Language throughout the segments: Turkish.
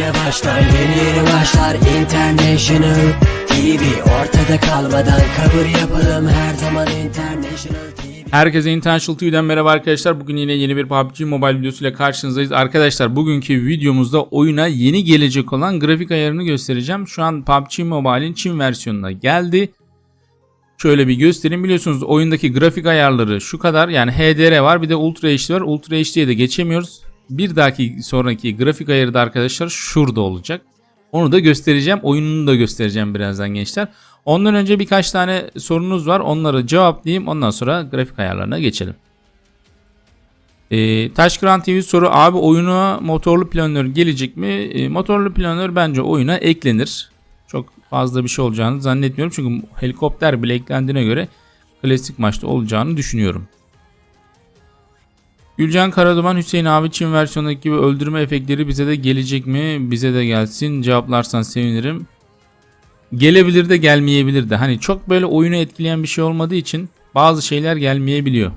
Yine başlar yeni yeni başlar International TV Ortada kalmadan kabul yapalım her zaman International TV Herkese International TV'den merhaba arkadaşlar. Bugün yine yeni bir PUBG Mobile videosuyla karşınızdayız. Arkadaşlar bugünkü videomuzda oyuna yeni gelecek olan grafik ayarını göstereceğim. Şu an PUBG Mobile'in Çin versiyonuna geldi. Şöyle bir göstereyim. Biliyorsunuz oyundaki grafik ayarları şu kadar. Yani HDR var bir de Ultra HD var. Ultra HD'ye de geçemiyoruz. Bir dahaki sonraki grafik ayarı da arkadaşlar şurada olacak. Onu da göstereceğim. Oyununu da göstereceğim birazdan gençler. Ondan önce birkaç tane sorunuz var. Onları cevaplayayım. Ondan sonra grafik ayarlarına geçelim. Ee, Taşkıran TV soru abi oyuna motorlu planör gelecek mi? Ee, motorlu planör bence oyuna eklenir. Çok fazla bir şey olacağını zannetmiyorum. Çünkü helikopter bile eklendiğine göre klasik maçta olacağını düşünüyorum. Gülcan Karaduman Hüseyin abi Çin versiyonundaki gibi öldürme efektleri bize de gelecek mi? Bize de gelsin. Cevaplarsan sevinirim. Gelebilir de gelmeyebilir de. Hani çok böyle oyunu etkileyen bir şey olmadığı için bazı şeyler gelmeyebiliyor.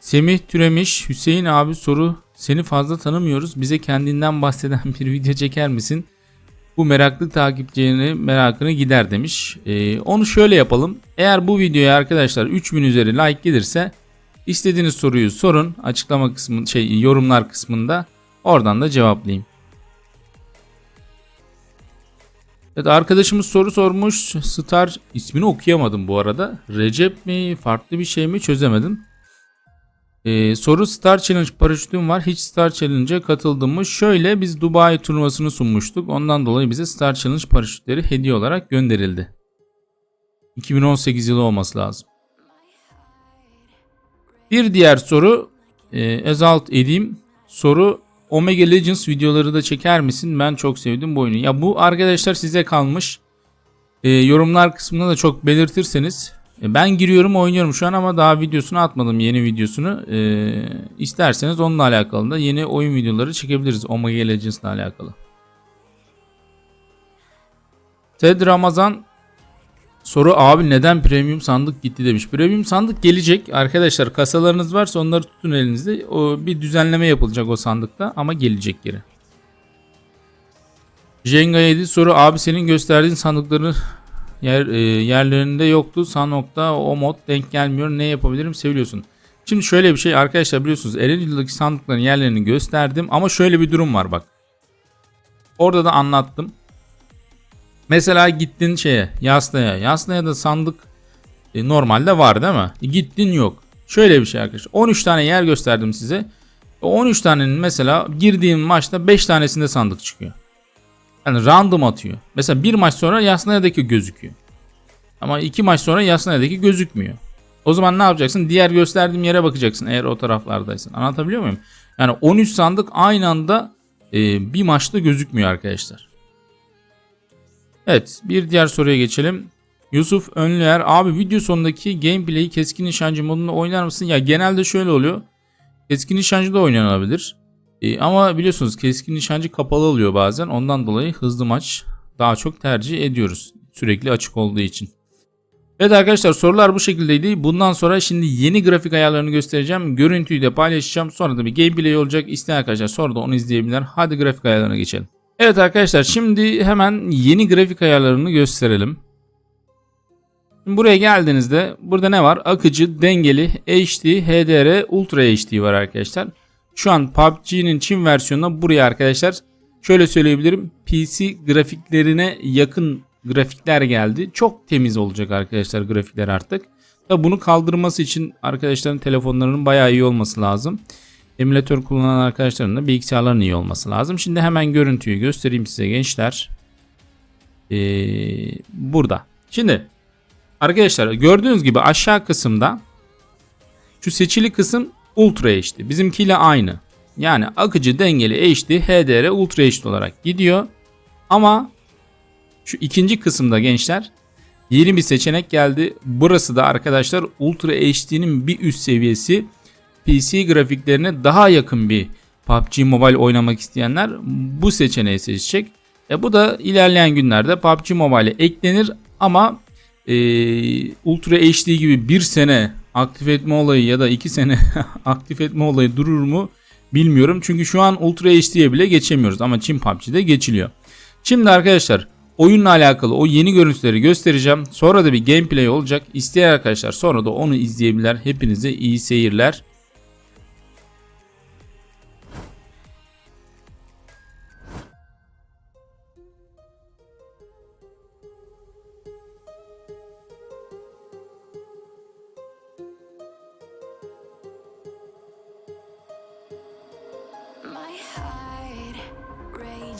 Semih Türemiş Hüseyin abi soru seni fazla tanımıyoruz. Bize kendinden bahseden bir video çeker misin? Bu meraklı takipçilerini merakını gider demiş. Ee, onu şöyle yapalım. Eğer bu videoya arkadaşlar 3000 üzeri like gelirse istediğiniz soruyu sorun. Açıklama kısmı şey yorumlar kısmında. Oradan da cevaplayayım. Evet arkadaşımız soru sormuş. Star ismini okuyamadım bu arada. Recep mi farklı bir şey mi çözemedim. Ee, soru Star Challenge paraşütüm var. Hiç Star Challenge'a katıldın mı? Şöyle biz Dubai turnuvasını sunmuştuk. Ondan dolayı bize Star Challenge paraşütleri hediye olarak gönderildi. 2018 yılı olması lazım. Bir diğer soru e, Ezalt edeyim. Soru Omega Legends videoları da çeker misin? Ben çok sevdim bu oyunu. Ya bu arkadaşlar size kalmış. E, yorumlar kısmında da çok belirtirseniz. E, ben giriyorum oynuyorum şu an ama daha videosunu atmadım yeni videosunu. E, isterseniz onunla alakalı da yeni oyun videoları çekebiliriz Omega Legends ile alakalı. Ted Ramazan Soru abi neden premium sandık gitti demiş. Premium sandık gelecek. Arkadaşlar kasalarınız varsa onları tutun elinizde. O bir düzenleme yapılacak o sandıkta ama gelecek geri. Jenga 7 soru abi senin gösterdiğin sandıkların yer, e, yerlerinde yoktu. Sanok'ta o mod denk gelmiyor. Ne yapabilirim seviyorsun. Şimdi şöyle bir şey arkadaşlar biliyorsunuz Erencil'deki sandıkların yerlerini gösterdim ama şöyle bir durum var bak. Orada da anlattım. Mesela gittin şeye Yasna'ya. Yasna'ya da sandık e, normalde var değil mi? E, gittin yok. Şöyle bir şey arkadaşlar. 13 tane yer gösterdim size. O 13 tanenin mesela girdiğim maçta 5 tanesinde sandık çıkıyor. Yani random atıyor. Mesela bir maç sonra Yasna'daki gözüküyor. Ama iki maç sonra Yasna'daki gözükmüyor. O zaman ne yapacaksın? Diğer gösterdiğim yere bakacaksın eğer o taraflardaysın. Anlatabiliyor muyum? Yani 13 sandık aynı anda e, bir maçta gözükmüyor arkadaşlar. Evet bir diğer soruya geçelim. Yusuf Önlüer abi video sonundaki gameplay'i keskin nişancı modunda oynar mısın? Ya genelde şöyle oluyor. Keskin nişancı da oynanabilir. E, ama biliyorsunuz keskin nişancı kapalı oluyor bazen. Ondan dolayı hızlı maç daha çok tercih ediyoruz. Sürekli açık olduğu için. Evet arkadaşlar sorular bu şekildeydi. Bundan sonra şimdi yeni grafik ayarlarını göstereceğim. Görüntüyü de paylaşacağım. Sonra da bir gameplay olacak. İsteyen arkadaşlar sonra da onu izleyebilirler. Hadi grafik ayarlarına geçelim. Evet arkadaşlar şimdi hemen yeni grafik ayarlarını gösterelim. Şimdi buraya geldiğinizde burada ne var? Akıcı, dengeli, HD, HDR, Ultra HD var arkadaşlar. Şu an PUBG'nin Çin versiyonuna buraya arkadaşlar şöyle söyleyebilirim. PC grafiklerine yakın grafikler geldi. Çok temiz olacak arkadaşlar grafikler artık. Tabi bunu kaldırması için arkadaşların telefonlarının bayağı iyi olması lazım. Emülatör kullanan arkadaşların da bilgisayarların iyi olması lazım. Şimdi hemen görüntüyü göstereyim size gençler. Ee, burada. Şimdi arkadaşlar gördüğünüz gibi aşağı kısımda şu seçili kısım Ultra HD. Bizimkiyle aynı. Yani akıcı dengeli HD, HDR, Ultra HD olarak gidiyor. Ama şu ikinci kısımda gençler yeni bir seçenek geldi. Burası da arkadaşlar Ultra HD'nin bir üst seviyesi. PC grafiklerine daha yakın bir PUBG Mobile oynamak isteyenler bu seçeneği seçecek. E bu da ilerleyen günlerde PUBG Mobile'e eklenir ama e, Ultra HD gibi bir sene aktif etme olayı ya da iki sene aktif etme olayı durur mu bilmiyorum. Çünkü şu an Ultra HD'ye bile geçemiyoruz ama Çin PUBG'de geçiliyor. Şimdi arkadaşlar oyunla alakalı o yeni görüntüleri göstereceğim. Sonra da bir gameplay olacak. İsteyen arkadaşlar sonra da onu izleyebilirler. Hepinize iyi seyirler.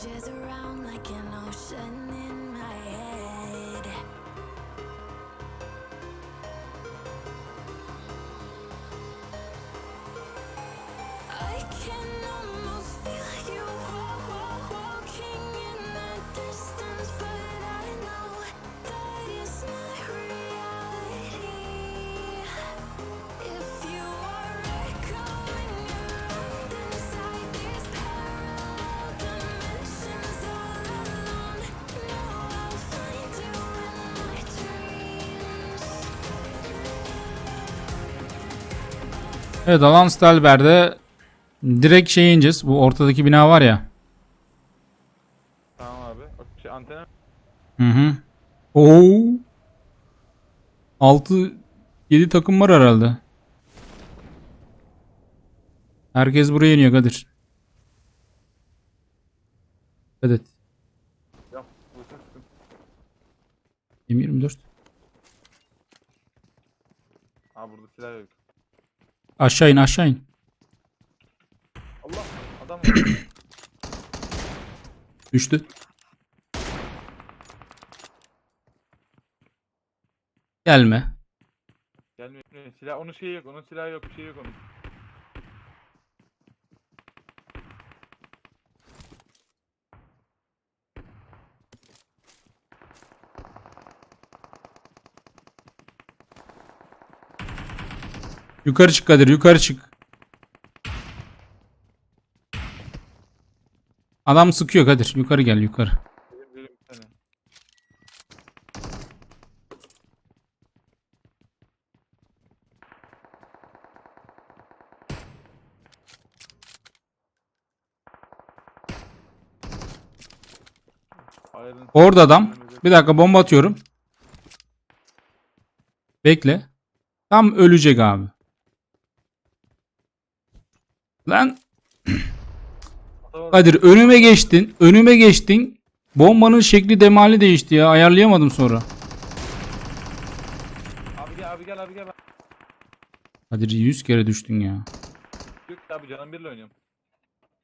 Rages around like an ocean in Evet Alan Stalber'de direkt şey ineceğiz. Bu ortadaki bina var ya. Tamam abi. O Şey, antene Hı hı. Oo. 6 7 takım var herhalde. Herkes buraya iniyor Kadir. Evet. yap. Bu sıkıntı. M24. Aa burada silah yok. Aşağı in aşağı in. Allah adam var. Düştü. Gelme. Gelmiyor. Silah onun şeyi yok. Onun silahı yok. Bir şey yok onun. Yukarı çık Kadir yukarı çık. Adam sıkıyor Kadir. Yukarı gel yukarı. Orada adam. Bir dakika bomba atıyorum. Bekle. Tam ölecek abi. Lan Kadir önüme geçtin. Önüme geçtin. Bombanın şekli demali değişti ya. Ayarlayamadım sonra. Abi gel abi gel abi gel. Kadir 100 kere düştün ya. Yok abi canım birle oynuyorum.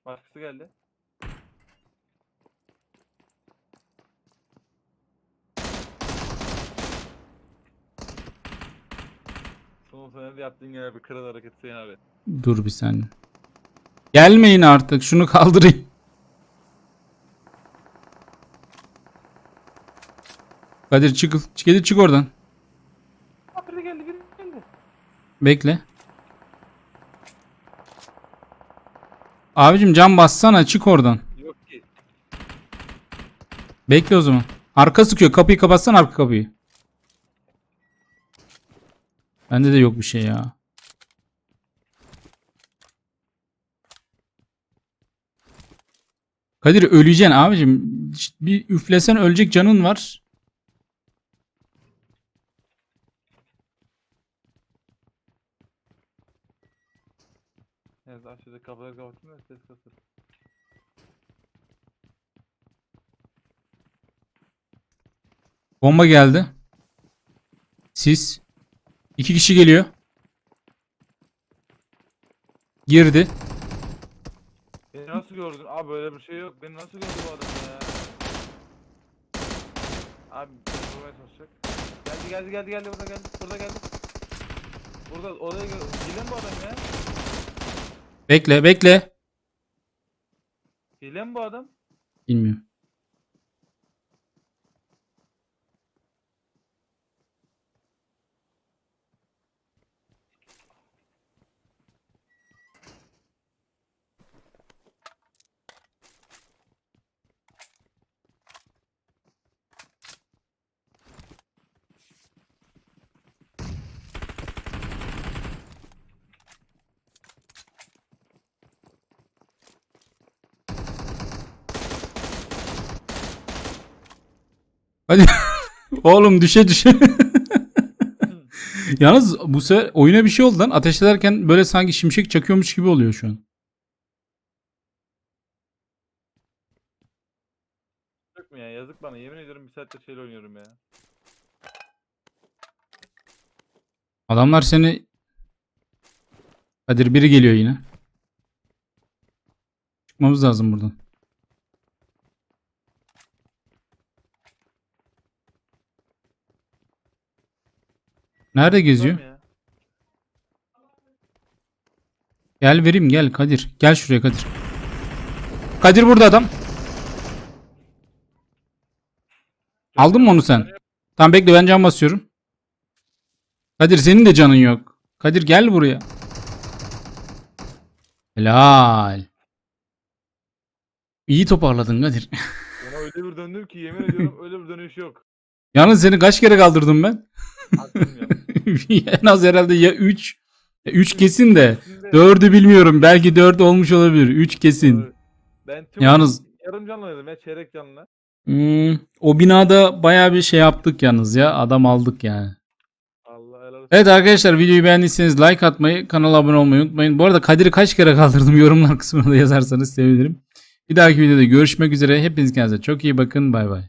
Başkası geldi. Son senede yaptığın yine bir kral hareket Hüseyin abi. Dur bir saniye. Gelmeyin artık. Şunu kaldırayım. Kadir çık. Kadir çık oradan. Aa biri geldi biri geldi. Bekle. Abicim cam bassana çık oradan. Yok ki. Bekle o zaman. Arka sıkıyor. Kapıyı kapatsan arka kapıyı. Bende de yok bir şey ya. Kadir öleceksin abicim. Bir üflesen ölecek canın var. Evet aşağıda kapıları kapattım da ses kasır. Bomba geldi. Sis. İki kişi geliyor. Girdi. Nasıl gördün? Abi böyle bir şey yok. Beni nasıl gördü bu adam ya? Abi vurmaya çalışacak. Geldi geldi geldi geldi burada geldi. Burada geldi. Burada gel. Hile mi bu adam ya? Bekle bekle. Hile mi bu adam? Bilmiyorum. Hadi. Oğlum düşe düşe. Yalnız bu sefer oyuna bir şey oldu lan. Ateş ederken böyle sanki şimşek çakıyormuş gibi oluyor şu an. Yok mu ya? Yazık bana. Yemin ediyorum bir saattir şeyle oynuyorum ya. Adamlar seni... Kadir biri geliyor yine. Çıkmamız lazım buradan. Nerede geziyor? Ya. Gel vereyim gel Kadir. Gel şuraya Kadir. Kadir burada adam. Aldın mı onu sen? Tamam bekle ben can basıyorum. Kadir senin de canın yok. Kadir gel buraya. Helal. İyi toparladın Kadir. Ona öyle bir döndüm ki yemin ediyorum öyle bir dönüş yok. Yalnız seni kaç kere kaldırdım ben? En az herhalde ya 3. 3 kesin de. Şimdi- 4'ü bilmiyorum. Belki 4 olmuş olabilir. 3 kesin. Ben tüm Yalnız- yarım canlı oynadım ya çeyrek canlı. Hmm, o binada bayağı bir şey yaptık yalnız ya. Adam aldık yani. Allah. Evet arkadaşlar videoyu beğendiyseniz like atmayı, kanala abone olmayı unutmayın. Bu arada Kadir'i kaç kere kaldırdım yorumlar kısmına da yazarsanız sevinirim. Bir dahaki videoda görüşmek üzere. Hepiniz kendinize çok iyi bakın. Bay bay.